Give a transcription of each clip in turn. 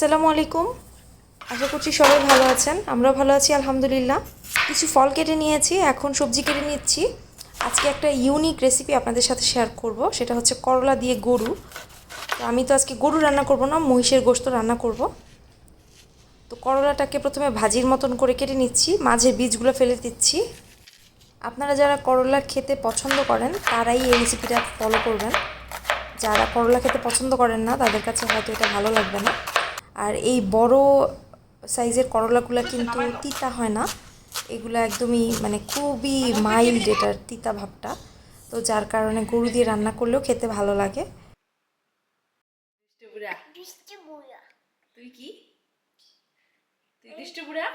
আসসালামু আলাইকুম। আশা করছি সবাই ভালো আছেন। আমরাও ভালো আছি, আলহামদুলিল্লাহ। কিছু ফল কেটে নিয়েছি, এখন সবজি কেটে নিচ্ছি। আজকে একটা ইউনিক রেসিপি আপনাদের সাথে শেয়ার করব, সেটা হচ্ছে করলা দিয়ে গরু। তো আমি তো আজকে গরু রান্না করব না, মহিষের গোশত রান্না করব। তো করলাটাকে প্রথমে ভাজির মতন করে কেটে নিচ্ছি, মাঝে বীজগুলো ফেলে দিচ্ছি। আপনারা যারা করলা খেতে পছন্দ করেন, তারাই এই রেসিপিটা ফলো করবেন। যারা করলা খেতে পছন্দ করেন না, তাদের কাছে হয়তো এটা ভালো লাগবে না। আর এই বড় সাইজের করলাগুলো কিন্তু তিতা হয় না। এগুলো একদমই মানে খুবই মাইল্ড এটার তিতা ভাবটা। তো যার কারণে গরু দিয়ে রান্না করলেও খেতে ভালো লাগে। দুষ্টুবুড়া। তুই কি? তুই দুষ্টুবুড়া?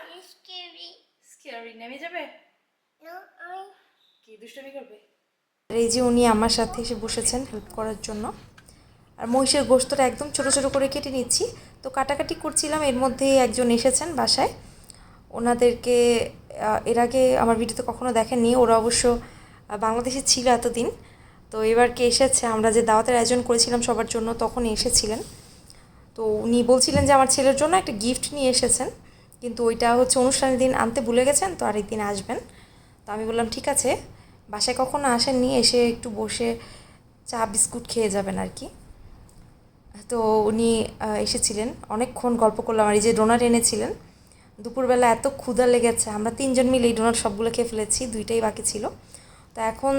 স্কেয়ারি নেমে যাবে? কি দুষ্টুমি করবে? এই যে উনি আমার সাথে এসে বসেছেন হেল্প করার জন্য। আর মহিষের গোস্তটা একদম ছোট ছোট করে কেটে নিচ্ছি। তো কাটাকাটি করছিলাম, এর মধ্যে একজন এসেছেন বাসায়। ওনাদেরকে এর আগে আমার ভিডিওতে কখনো দেখেননি, ওরা অবশ্য বাংলাদেশে ছিল এতদিন। তো এবার কে এসেছে, আমরা যে দাওয়াতের আয়োজন করেছিলাম সবার জন্য তখন এসেছিলেন। তো উনি বলছিলেন যে আমার ছেলের জন্য একটা গিফট নিয়ে এসেছেন, কিন্তু ওইটা হচ্ছে অনুষ্ঠানের দিন আনতে ভুলে গেছেন, তো আরেকদিন আসবেন। তো আমি বললাম, ঠিক আছে। বাসায় কখনো আসেননি, এসে একটু বসে চা, বিস্কুট খেয়ে যাবেন আর কি। তো উনি এসেছিলেন। অনেকক্ষণ গল্প করলাম আর এই যে ডোনাট এনেছিলেন, দুপুরবেলা এত ক্ষুধা লেগেছে, আমরা তিনজন মিলে এই ডোনাট সবগুলো খেয়ে ফেলেছি, দুইটাই বাকি ছিল। তো এখন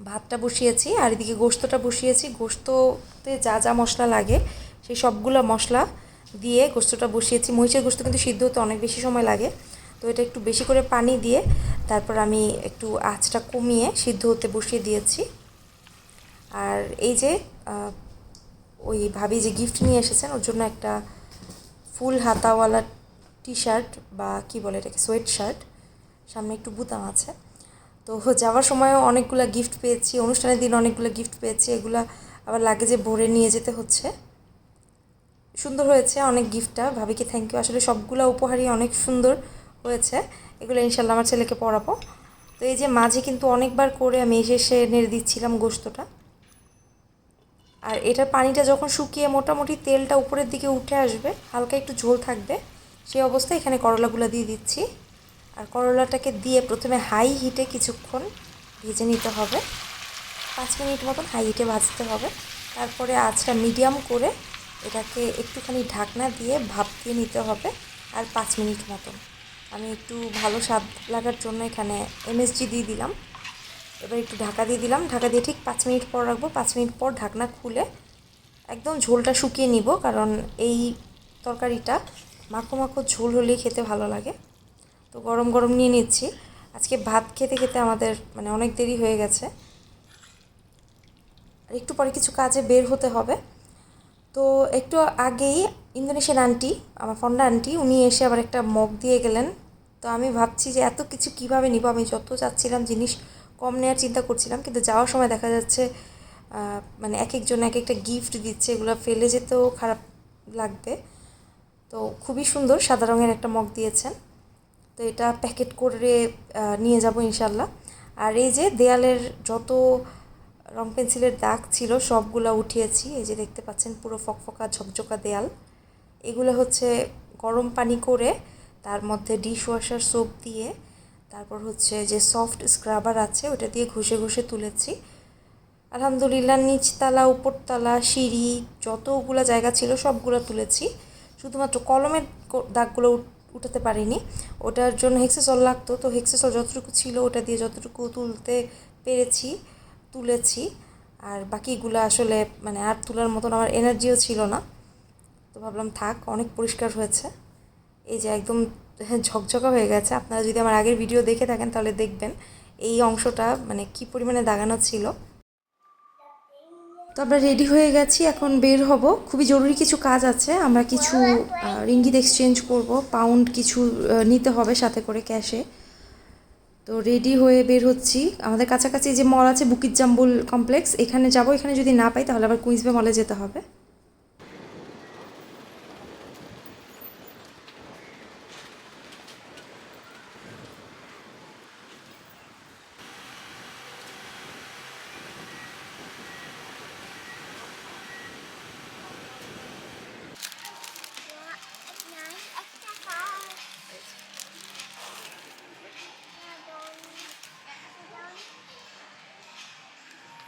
ভাতটা বসিয়েছি আর এদিকে গোস্তটা বসিয়েছি। গোস্ততে যা যা মশলা লাগে, সেই সবগুলো মশলা দিয়ে গোস্তটা বসিয়েছি। মহিষের গোস্ত কিন্তু সিদ্ধ হতে অনেক বেশি সময় লাগে, তো এটা একটু বেশি করে পানি দিয়ে তারপর আমি একটু আঁচটা কমিয়ে সিদ্ধ হতে বসিয়ে দিয়েছি। আর এই যে ওই ভাবি যে গিফট নিয়ে এসেছেন, ওর জন্য একটা ফুল হাতাওয়ালা টি শার্ট বা কি বলে এটাকে সোয়েট শার্ট সামনে একটু বুতাম আছে। তো যাওয়ার সময়ও অনেকগুলো গিফট পেয়েছি, অনুষ্ঠানের দিন অনেকগুলো গিফট পেয়েছি, এগুলা আবার লাগেজে ভরে নিয়ে যেতে হচ্ছে। সুন্দর হয়েছে অনেক গিফটটা ভাবিকে থ্যাংক ইউ আসলে সবগুলো উপহারই অনেক সুন্দর হয়েছে, এগুলো ইনশাল্লাহ আমার ছেলেকে পড়াবো। তো এই যে মাঝে কিন্তু অনেকবার করে আমি এসে এসে নেড়ে দিচ্ছিলাম গোস্তটা আর এটার পানিটা যখন শুকিয়ে মোটামুটি তেলটা উপরের দিকে উঠে আসবে, হালকা একটু ঝোল থাকবে, সেই অবস্থায় এখানে করলাগুলো দিয়ে দিচ্ছি। আর করলাটাকে দিয়ে প্রথমে হাই হিটে কিছুক্ষণ ভেজে নিতে হবে। পাঁচ মিনিট মতন হাই হিটে ভাজতে হবে। তারপরে আঁচটা মিডিয়াম করে এটাকে একটুখানি ঢাকনা দিয়ে ভাপ দিয়ে নিতে হবে, আর পাঁচ মিনিট মতন। আমি একটু ভালো স্বাদ লাগার জন্য এখানে এমএসজি দিয়ে দিলাম। এবার একটু ঢাকা দিয়ে দিলাম। ঢাকা দিয়ে ঠিক পাঁচ মিনিট পর রাখব। পাঁচ মিনিট পর ঢাকনা খুলে একদম ঝোলটা শুকিয়ে নিব, কারণ এই তরকারিটা মাখো মাখো ঝোল হলেই খেতে ভালো লাগে। তো গরম গরম নিয়ে নিচ্ছি। আজকে ভাত খেতে খেতে আমাদের মানে অনেক দেরি হয়ে গেছে। আর একটু পরে কিছু কাজে বের হতে হবে। তো একটু আগেই ইন্দোনেশিয়ান আন্টি, আমার ফন্ডা আন্টি, উনি এসে আবার একটা মগ দিয়ে গেলেন। তো আমি ভাবছি যে এত কিছু কীভাবে নিব? আমি যত চাচ্ছিলাম জিনিস কম নেওয়ার চিন্তা করছিলাম, কিন্তু যাওয়ার সময় দেখা যাচ্ছে মানে এক একজন এক একটা গিফট দিচ্ছে, এগুলো ফেলে যেতেও খারাপ লাগবে। তো খুবই সুন্দর, সাদা রঙের একটা মগ দিয়েছেন। তো এটা প্যাকেট করে নিয়ে যাব ইনশাল্লাহ আর এই যে দেয়ালের যত রং পেন্সিলের দাগ ছিল, সবগুলো উঠিয়েছি। এই যে দেখতে পাচ্ছেন, পুরো ফকফকা, ঝকঝকা দেয়াল। এগুলো হচ্ছে গরম পানি করে, তার মধ্যে ডিশ ওয়াশার সোপ দিয়ে তারপর হচ্ছে যে সফট স্ক্রাবার আছে, ওটা দিয়ে ঘষে ঘষে তুলেছি। আলহামদুলিল্লাহ নিচতলা, উপরতলা, সিঁড়ি, যতগুলো জায়গা ছিল সবগুলো তুলেছি। শুধুমাত্র কলমের দাগগুলো উঠ- উঠাতে পারিনি। ওটার জন্য হেক্সেসল লাগতো, তো হেক্সেসল যতটুকু ছিল ওটা দিয়ে যতটুকু তুলতে পেরেছি, তুলেছি। আর বাকিগুলো আসলে মানে আর তোলার মতন আমার এনার্জিও ছিল না। তো ভাবলাম থাক, অনেক পরিষ্কার হয়েছে। এই যে একদম ঝকঝকা হয়ে গেছে। আপনারা যদি আমার আগের ভিডিও দেখে থাকেন, তাহলে দেখবেন এই অংশটা মানে কি পরিমাণে দাগানো ছিল। তো আমরা রেডি হয়ে গেছি, এখন বের হব। খুবই জরুরি কিছু কাজ আছে। আমরা কিছু রিঙ্গিত এক্সচেঞ্জ করব। পাউন্ড কিছু নিতে হবে সাথে করে ক্যাশে তো রেডি হয়ে বের হচ্ছি। আমাদের কাছাকাছি যে মল আছে বুকিত জাম্বুল কমপ্লেক্স এখানে যাব। এখানে যদি না পাই, তাহলে আবার কুইন্সবে মলে যেতে হবে।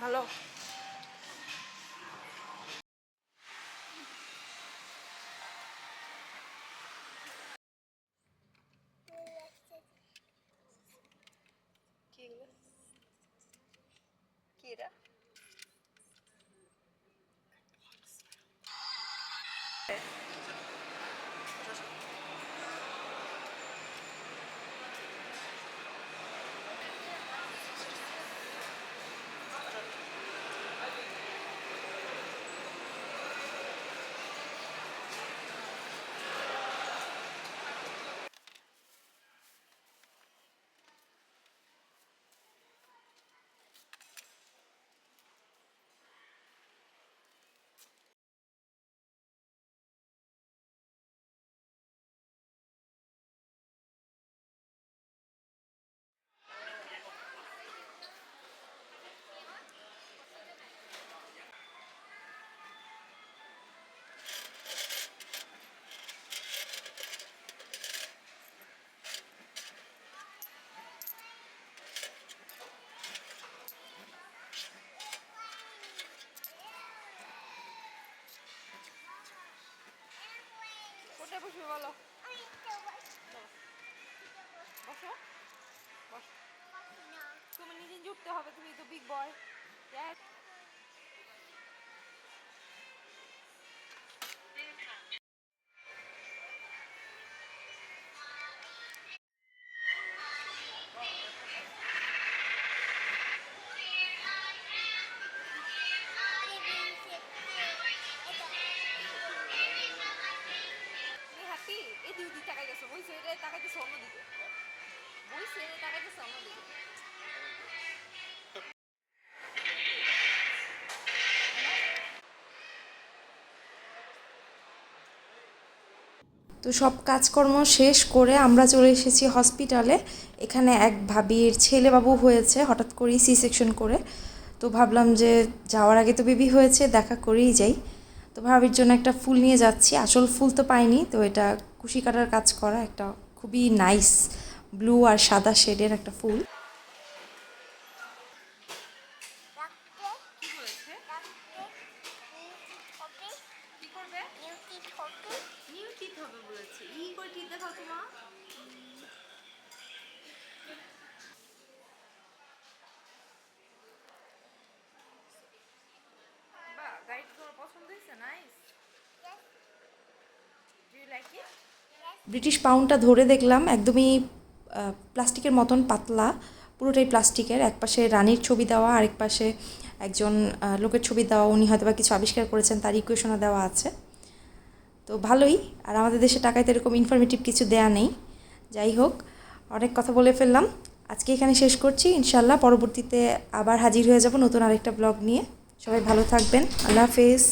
ভালো কোথায় বসবে বলো। বসো বসো। তুমি নিজে জুটতে হবে তুমি তো বিগ বয় তো সব কাজকর্ম শেষ করে আমরা চলে এসেছি হসপিটালে। এখানে এক ভাবির ছেলেবাবু হয়েছে, হঠাৎ করেই সি সেকশন করে। তো ভাবলাম যে যাওয়ার আগে তো বেবি হয়েছে, দেখা করেই যাই। তো ভাবির জন্য একটা ফুল নিয়ে যাচ্ছি। আসল ফুল তো পাইনি, তো এটা কুশি কাটার কাজ করা একটা খুবই নাইস ব্লু আর সাদা শেডের একটা ফুল। ব্রিটিশ পাউন্ডটা ধরে দেখলাম একদমই প্লাস্টিকের মতন পাতলা, পুরোটাই প্লাস্টিকের। এক পাশে রানীর ছবি দেওয়া, আরেক পাশে একজন লোকের ছবি দেওয়া, উনি হয়তো বা কিছু আবিষ্কার করেছেন, তার ইকুয়েশনও দেওয়া আছে। তো ভালোই, আর আমাদের দেশে টাকায় তো এরকম ইনফরমেটিভ কিছু দেয়া নেই। যাই হোক, অনেক কথা বলে ফেললাম। আজকে এখানে শেষ করছি। ইনশাল্লাহ পরবর্তীতে আবার হাজির হয়ে যাব নতুন আরেকটা ব্লগ নিয়ে। সবাই ভালো থাকবেন। আল্লাহ হাফেজ।